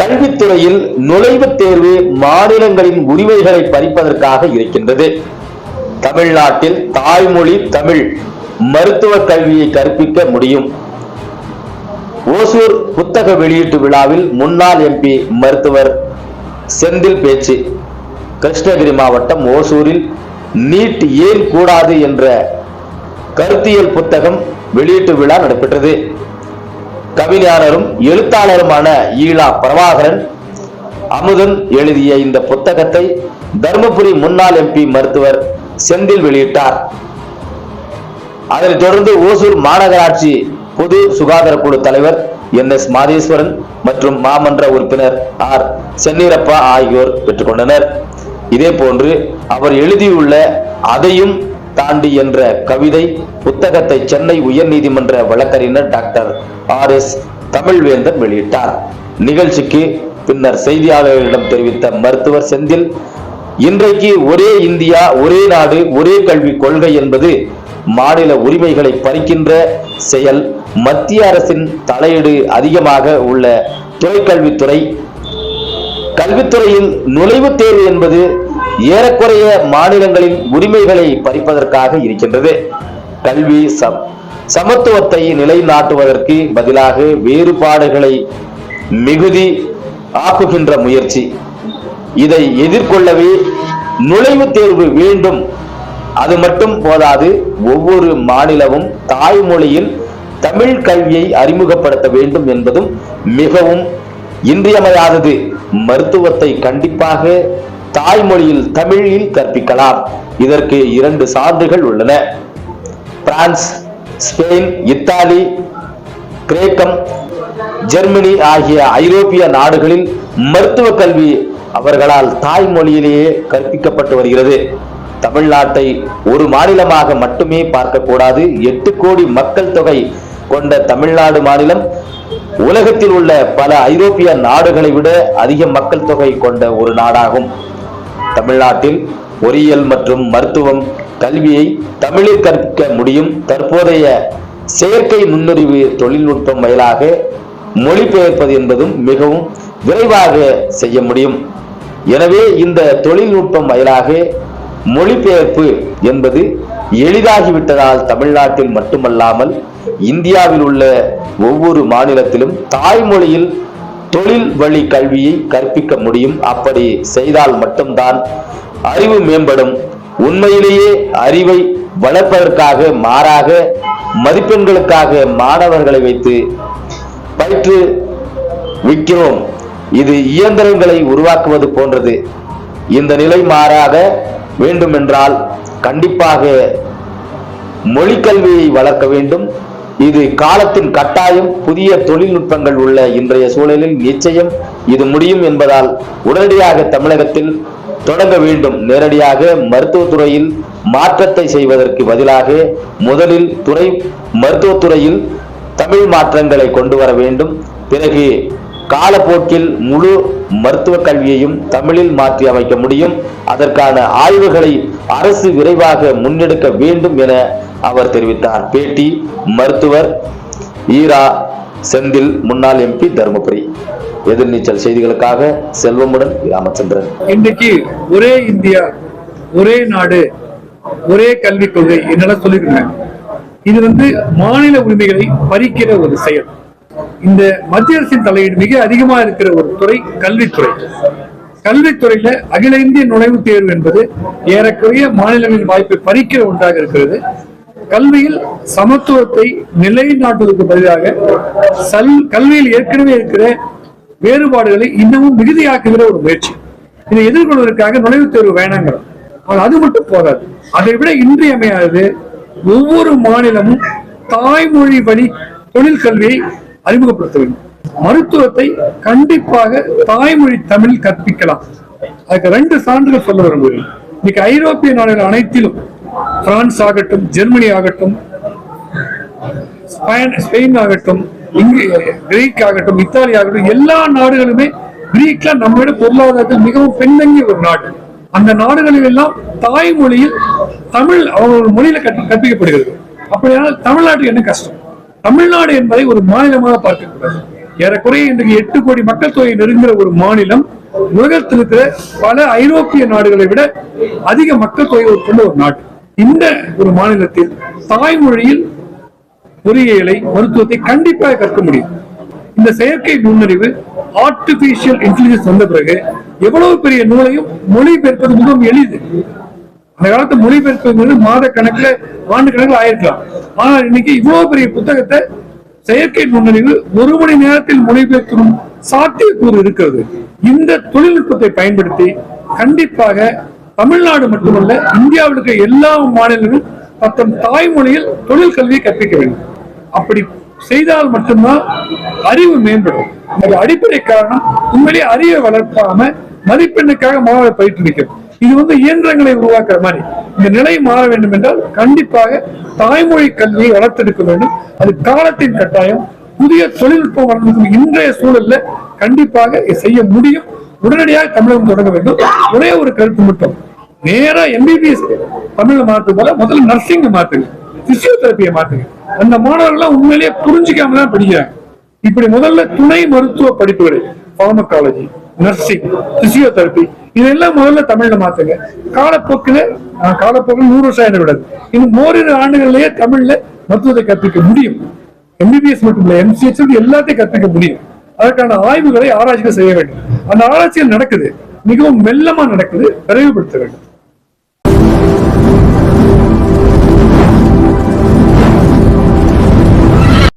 கல்வித்துறையில் நுழைவுத் தேர்வு மாநிலங்களின் உரிமைகளை பறிப்பதற்காக இருக்கின்றது. தமிழ்நாட்டில் தாய்மொழி தமிழ் மருத்துவ கல்வியை கற்பிக்க முடியும். ஓசூர் புத்தக வெளியீட்டு விழாவில் முன்னாள் எம்பி மருத்துவர் செந்தில் பேச்சு. கிருஷ்ணகிரி மாவட்டம் ஓசூரில் நீட் ஏன் கூடாது என்ற கருத்தியல் புத்தகம் வெளியீட்டு விழா நடைபெற்றது. கவிஞானரும் எழுத்தாளருமான ஈழா பிரபாகரன் அமுதன் எழுதிய இந்த புத்தகத்தை தருமபுரி முன்னாள் எம்பி மருத்துவர் செந்தில் வெளியிட்டார். அதனைத் தொடர்ந்து ஓசூர் மாநகராட்சி பொது சுகாதார குழு தலைவர் என் எஸ் மாதேஸ்வரன் மற்றும் மாமன்ற உறுப்பினர் ஆர் சென்னீரப்பா ஆகியோர் பெற்றுக்கொண்டனர் இதே போன்று அவர் எழுதியுள்ள அதையும் தாண்டி என்ற கவிதை புத்தகத்தை சென்னை உயர்நீதிமன்ற வழக்கறிஞர் டாக்டர் ஆர் எஸ் தமிழ்வேந்தன் வெளியிட்டார். நிகழ்ச்சிக்கு பின்னர் செய்தியாளர்களிடம் தெரிவித்த மருத்துவர் செந்தில் இன்றைக்கு ஒரே இந்தியா ஒரே நாடு ஒரே கல்வி கொள்கை என்பது மாநில உரிமைகளை பறிக்கின்ற செயல். மத்திய அரசின் தலையீடு அதிகமாக உள்ள தொழிற்கல்வித்துறை கல்வித்துறையில் நுழைவுத் தேர்வு என்பது ஏறக்குறைய மாநிலங்களின் உரிமைகளை பறிப்பதற்காக இருக்கின்றது. கல்வி சம் சமத்துவத்தை நிலைநாட்டுவதற்கு பதிலாக வேறுபாடுகளை மிகுதி ஆக்குகின்ற முயற்சி. இதை எதிர்கொள்ளவே நுழைவுத் தேர்வு வேண்டும். அது மட்டும் போதாது ஒவ்வொரு மாநிலமும் தாய்மொழியில் தமிழ் கல்வியை அறிமுகப்படுத்த வேண்டும் என்பதும் மிகவும் இன்றியமையாதது. மருத்துவத்தை கண்டிப்பாக தாய்மொழியில் தமிழில் கற்பிக்கலாம். இதற்கு இரண்டு சான்றுகள் உள்ளன. பிரான்ஸ் ஸ்பெயின் இத்தாலி கிரேக்கம் ஜெர்மனி ஆகிய ஐரோப்பிய நாடுகளில் மருத்துவ கல்வி அவர்களால் தாய்மொழியிலேயே கற்பிக்கப்பட்டு வருகிறது. தமிழ்நாட்டை ஒரு மாநிலமாக மட்டுமே பார்க்கக்கூடாது. எட்டு கோடி மக்கள் தொகை கொண்ட தமிழ்நாடு மாநிலம். உலகத்தில் உள்ள பல ஐரோப்பிய நாடுகளை விட அதிக மக்கள் தொகை கொண்ட ஒரு நாடாகும். தமிழ்நாட்டில் பொறியியல் மற்றும் மருத்துவம் கல்வியை தமிழில் கற்க முடியும். தற்போதைய செயற்கை நுண்ணறிவு தொழில்நுட்பம் வாயிலாக மொழிபெயர்ப்பது என்பதும் மிகவும் விரைவாக செய்ய முடியும். எனவே இந்த தொழில்நுட்பம் வாயிலாக மொழிபெயர்ப்பு என்பது எளிதாகிவிட்டதால் தமிழ்நாட்டில் மட்டுமல்லாமல் இந்தியாவில் உள்ள ஒவ்வொரு மாநிலத்திலும் தாய்மொழியில் தொழில் வழி கல்வியை கற்பிக்க முடியும். அப்படி செய்தால் மட்டும்தான் அறிவு மேம்படும். உண்மையிலேயே அறிவை வளர்ப்பதற்காக மாறாக மதிப்பெண்களுக்காக மாணவர்களை வைத்து பயிற்று விற்கிறோம் இது இயந்திரங்களை உருவாக்குவது போன்றது. இந்த நிலை மாறாக வேண்டுமென்றால் கண்டிப்பாக மொழிக்கல்வியை வளர்க்க வேண்டும். இது காலத்தின் கட்டாயம் புதிய தொழில்நுட்பங்கள் உள்ள இன்றைய சூழலில் நிச்சயம் இது முடியும் என்பதால் உடனடியாக தமிழகத்தில் தொடங்க வேண்டும். நேரடியாக மருத்துவத்துறையில் மாற்றத்தை செய்வதற்கு பதிலாக முதலில் துறை மருத்துவத்துறையில் தமிழ் மாற்றங்களை கொண்டு வர வேண்டும். பிறகு காலப்போக்கில் முழு மருத்துவ கல்வியையும் தமிழில் மாற்றி அமைக்க முடியும். அதற்கான ஆய்வுகளை அரசு விரைவாக முன்னெடுக்க வேண்டும் என அவர் தெரிவித்தார். பேட்டி மருத்துவர் ஈரா செந்தில் முன்னாள் எம்பி தருமபுரி. எதிர்நீச்சல் செய்திகளுக்காக செல்வமுடன் ராமச்சந்திரன் இன்னைக்கு ஒரே இந்தியா ஒரே நாடு ஒரே கல்விக் கொள்கை என்னெல்லாம் சொல்லியிருக்காங்க. இது வந்து மாநில உரிமைகளை பறிக்கிற ஒரு செயல். இந்த மத்திய அரசின் தலையீடு மிக அதிகமா இருக்கிற ஒரு துறை கல்வித்துறை. கல்வித்துறையில அகில இந்திய நுழைவுத் தேர்வு என்பது ஏறக்குறைய மாநிலங்களின் வாய்ப்பை பறிக்கிற ஒன்றாக இருக்கிறது. கல்வியில் சமத்துவத்தை நிலைநாட்டுவதற்கு பதிலாக சல் கல்வியில் ஏற்கனவே இருக்கிற வேறுபாடுகளை இன்னமும் மிகுதியாக்குகிற ஒரு முயற்சி. இதை எதிர்கொள்வதற்காக நுழைவுத் தேர்வு வேணாங்கிறோம் ஆனால் அது மட்டும் போதாது. அதை விட இன்றியமையாதது ஒவ்வொரு மாநிலமும் தாய்மொழி வழி தொழில் கல்வியை அறிமுகப்படுத்த வேண்டும். மருத்துவத்தை கண்டிப்பாக தாய்மொழி தமிழ் கற்பிக்கலாம். அதுக்கு ரெண்டு சான்றுகள் சொல்ல விரும்புகிறேன். இன்னைக்கு ஐரோப்பிய நாடுகள் அனைத்திலும் பிரான்ஸ் ஆகட்டும் ஜெர்மனி ஆகட்டும் ஸ்பெயின் ஸ்பெயின் ஆகட்டும் கிரீக் ஆகட்டும் இத்தாலி ஆகட்டும் எல்லா நாடுகளுமே கிரீக்ல நம்மளோட பொருளாதாரத்தில் மிகவும் பின்தங்கிய ஒரு நாடு. அந்த நாடுகளில் எல்லாம் தாய்மொழியில் தமிழ் அவங்களோட மொழியில கற்று- கற்பிக்கப்படுகிறது. அப்படியானால் தமிழ்நாட்டுக்கு என்ன கஷ்டம்? தமிழ்நாடு என்பதை ஒரு மாநிலமாக பார்க்கக்கூடாது. ஏறக்குறைய இன்றைக்கு எட்டு கோடி மக்கள் தொகை நெருங்குகிற ஒரு மாநிலம் உலகத்தில் இருக்கிற பல ஐரோப்பிய நாடுகளை விட அதிக மக்கள் தொகை கொண்ட ஒரு நாடு. இந்த ஒரு மாநிலத்தில் தாய்மொழியில் பொறியியலை மருத்துவத்தை கண்டிப்பாக கற்க முடியும். இந்த செயற்கை நுண்ணறிவு ஆர்டிபிஷியல் இன்டெலிஜென்ஸ் வந்த பிறகு எவ்வளவு பெரிய நூலையும் மொழிபெயர்ப்பது மிகவும் எளிது. அந்த காலத்து மொழிபெயர்ப்புங்கிறது மாத கணக்கில் ஆண்டு கணக்கில் ஆயிருக்கலாம். ஆனால் இன்னைக்கு இவ்வளவு பெரிய புத்தகத்தை செயற்கை நுண்ணறிவு ஒரு மணி நேரத்தில் மொழிபெயர்க்கும் சாத்தியக்கூறு இருக்கிறது. இந்த தொழில்நுட்பத்தை பயன்படுத்தி கண்டிப்பாக தமிழ்நாடு மட்டுமல்ல இந்தியாவில் இருக்கிற எல்லா மாநிலங்களும் தத்தம் தாய்மொழியில் தொழில் கல்வியை கற்பிக்க வேண்டும். அப்படி செய்தால் மட்டும்தான் அறிவு மேம்படும். அது அடிப்படை காரணம் உண்மையிலேயே அறிவை வளர்ப்பாம மதிப்பெண்ணுக்காக மாணவரை பயிற்றுவிக்கிறது இது வந்து இயந்திரங்களை உருவாக்குற மாதிரி. இந்த நிலை மாற வேண்டும் என்றால் கண்டிப்பாக தாய்மொழி கல்வியை வளர்த்தெடுக்க வேண்டும். அது காலத்தின் கட்டாயம். புதிய தொழில்நுட்பம் வளர்ந்து இன்றைய சூழல்ல கண்டிப்பாக செய்ய முடியும். உடனடியாக தமிழகம் தொடங்க வேண்டும். ஒரே ஒரு கருத்து மட்டும். நேரா எம்பிபிஎஸ் தமிழ்ல மாத்து போல முதல்ல நர்சிங் மாத்துங்க பிசியோதெரப்பியை மாத்துங்க. அந்த மாணவர்கள் உண்மையிலேயே புரிஞ்சுக்காம தான் படிக்கிறாங்க. இப்படி முதல்ல துணை மருத்துவ படிப்புகளை பார்மகாலஜி நர்சிங் பிசியோதெரப்பி இதெல்லாம் முதல்ல தமிழ்ல மாத்துங்க. காலப்போக்கில் காலப்போக்கில் நூறு வருஷம் ஆயிட விடாது. இன்னும் ஓரிரு ஆண்டுகளிலேயே தமிழ்ல மருத்துவத்தை கற்பிக்க முடியும். எம்பிபிஎஸ் மட்டும் இல்ல எம்சிஎச் எல்லாத்தையும் கற்பிக்க முடியும். அதற்கான ஆய்வுகளை ஆராய்ச்சிகள் செய்ய வேண்டும். அந்த ஆராய்ச்சிகள் நடக்குது. மிகவும் மெல்லமா நடக்குது. விரைவுபடுத்த வேண்டும்.